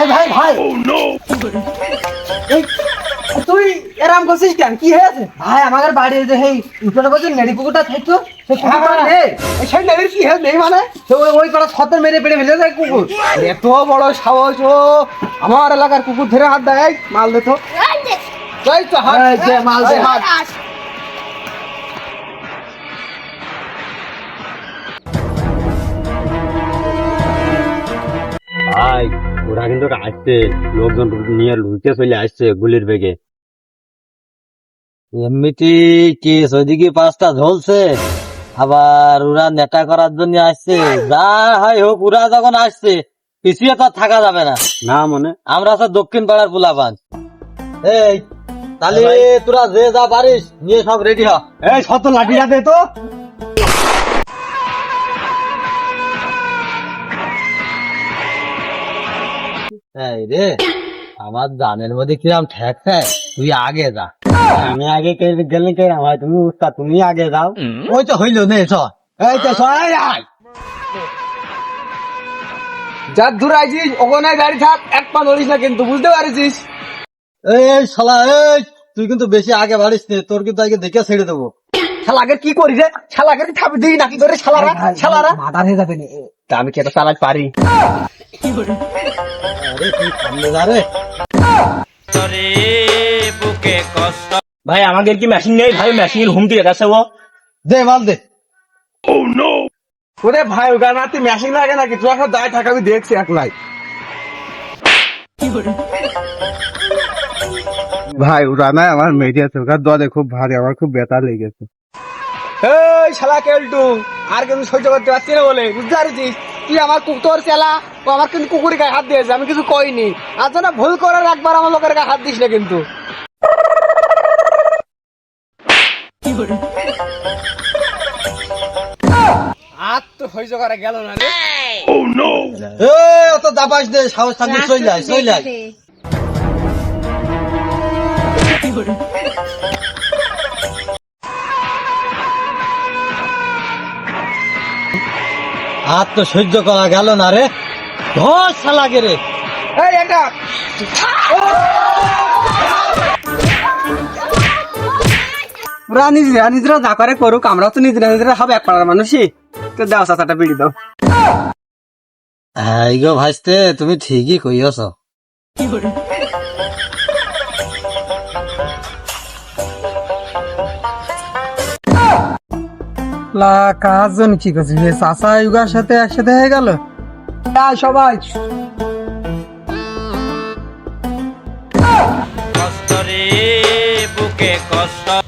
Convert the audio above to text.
ভাই ভাই ভাই। এই, তুই এরাম করছিস কেন? কি হয়েছে? ভাই আমাদের বাড়ি যে সেই উঠোনে বলছে নেড়ি কুকুরটা থাকতো সেই এই নেই কি হে নেই মানে? তো ওই ওই কটা ছত্তর মেরে পেড়ে ফেলে যায় কুকুর। এত বড় সাহস ও। আমার এলাকার কুকুর ধরে হাত দেয় মাল দে তো। যাই তো হাত। এই যে মাল দে। হাত। ভাই ওরা কিন্তু আসছে লোকজন নিয়ে লুটে চলে আসছে গুলির বেগে। এমনিতে কেস ওইদিকে পাঁচটা ঝলছে? আবার ওরা নেতা করার জন্য আসছে। যা হয় হোক ওরা যখন আসছে পিছিয়ে তো থাকা যাবে না। না মনে? আমরা তো দক্ষিণ পাড়ার পোলাপান। এই তাহলে তোরা যে যা পারিস নিয়ে সব রেডি হ। এই শত লাঠিটা দে তো। এই রে আমার জানের মধ্যে কিরম ঠেক তুই আগে যা। আমি আগে গেলে কে ভাই তুমি উস্তাদ তুমি আগে যাও। ওই তো হইল নে চ। এই তো আয়। যার দূর আইছিস ওখানে গাড়ি থাক এক পা নড়িস না কিন্তু বুঝতে পারছিস? এই শালা এই তুই কিন্তু বেশি আগে বাড়িস নে তোর কিন্তু আগে দেখে ছেড়ে দেবো। শালাকে কি করিস রে? শালাকে থাপি দিই নাকি করে শালারা শালারা? মাথা হয়ে যাবে নি তা আমি কি এটা চালাতে পারি? ভাই আমাদের কি মেশিন নেই? ভাই মেশিনের হুমকি দেখাচ্ছে ও। দে মাল দে। ওরে ভাই মেশিন লাগে নাকি? তুই এখন দায় থাক আমি দেখছি একলাই ভাই ওরা না আমার মেয়ে আছে ওখানে দলে খুব ভারী আমার খুব ব্যথা লেগেছে। এই শালা কেলটু, আর কিন্তু সহ্য করতে পারছি না বলে, বুঝতে পারছিস? তুই আমার কুকুর চেলা, ও আমার কিন্তু কুকুরের গায়ে হাত দিয়েছে, আমি কিছু কইনি। আর যেন ভুল করার একবার আমার লোকের গায়ে হাত দিস না কিন্তু। আর তো সহ্য করা গেল না রে। অত দাবাস দে, সাহস থাকলে চলে যায় চলে যায় আর তো সহ্য করা গেল না রে। ধর শালাকে রে। এই এটা ওরা নিজেরা নিজেরা যা করে করুক আমরা তো নিজেরা নিজেরা সব এক পাড়ার মানুষই। তো দাও চাচাটা বিড়ি দাও। এই গো ভাইস্তে তুমি ঠিকই কইছ লা কাজ জন কি করছিস রে চাচা ইউগার সাথে একসাথে হয়ে গেল? সবাই। বুকে কষ্ট।